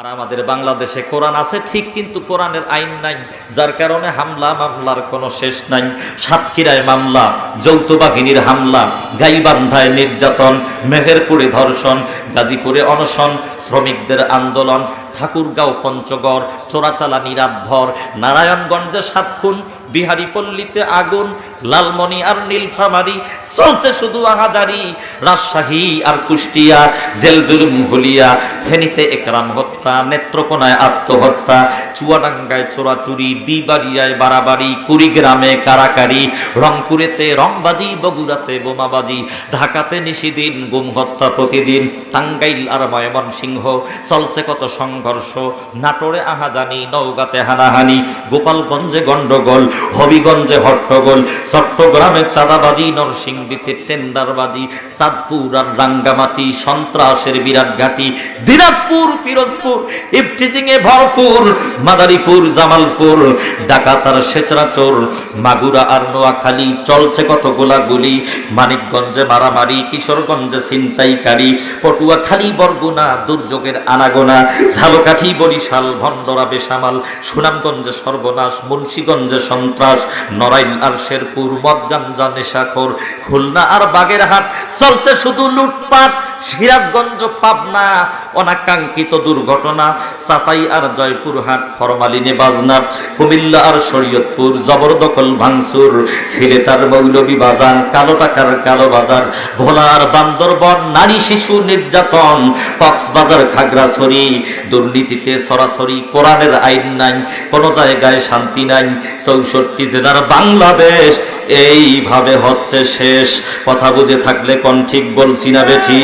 আর আমাদের বাংলাদেশে কোরআন আছে, ঠিক কিন্তু কোরআনের আইন নাই, যার কারণে হামলা, মামলার কোনো শেষ নাই। সাতক্ষীরায় মামলা, যৌথ বাহিনীর হামলা, গাইবান্ধায় নির্যাতন, মেহেরপুরে ধর্ষণ, গাজীপুরে অনশন, শ্রমিকদের আন্দোলন ঠাকুরগাঁও পঞ্চগড় চোরাচালানি রাতভর নারায়ণগঞ্জে সাত খুন, বিহারীপল্লীতে আগুন লালমণি আর নীলফামারি, চলছে শুধু আহাজারি, রাজশাহী আর কুষ্টিয়া, জেলজুলুম ভুলিয়া ফেনীতে একরাম হত্যা, নেত্রকোনায় আত্মহত্যা, চুয়াডাঙ্গায় চোরাচুরি, বিবাড়িয়ায় বাড়াবাড়ি, কুড়িগ্রামে কারাকারি, রংপুরেতে রংবাজি, বগুড়াতে বোমাবাজি, ঢাকাতে নিশিদিন, গুম হত্যা প্রতিদিন, টাঙ্গাইল আর ময়মনসিংহ, চলছে কত সংঘর্ষ নাটোরে আহাজানি, নওগাঁতে হানাহানি, গোপালগঞ্জে গন্ডগোল হবিগঞ্জে হট্টগোল, চট্টগ্রামে চাঁদাবাজি, নরসিংদীতে টেন্ডারবাজি, চাঁদপুর আর রাঙ্গামাটি, সন্ত্রাসের বিরাট ঘাটি, দিনাজপুর, পিরোজপুর ইফটিজিং এ ভরপুর, মাদারীপুর, জামালপুর ডাকাতার সেচরাচোর মাগুরা আর নোয়াখালী, চলছে কত গোলাগুলি, মানিকগঞ্জে মারামারি, কিশোরগঞ্জে ছিনতাইকারী, পটুয়াখালী, বরগুনা, দুর্যোগের আনাগোনা ঝালকাঠি বরিশাল, ভণ্ডরা, বেসামাল, সুনামগঞ্জে, সর্বনাশ, মুন্সীগঞ্জে, সন্ত্রাস, নড়াইল, আর শেরপুর, মদগাঞ্জা, নেশাখোর, খুলনা, আর বাগেরহাট। চলছে শুধু লুটপাট। সিরাজগঞ্জ, পাবনা, অনাকাঙ্ক্ষিত দুর্ঘটনা, সাফাই আর জয়পুরহাট, ফরমালিনে বাজনা, কুমিল্লা আর শরীয়তপুর, জবরদখল ভাঙচুর সিলেট আর মৌলবী বাজার, কালো টাকার কালো বাজার, ভোলার বান্দরবন, নারী শিশু নির্যাতন, কক্সবাজার, খাগড়াছড়ি, দুর্নীতিতে সরাসরি কোরআনের আইন নাই, কোনো জায়গায় শান্তি নাই, চৌষট্টি জেলার বাংলাদেশ এইভাবে হচ্ছে শেষ। কথা বুঝে থাকলে কন ঠিক বলছি না বেঠি।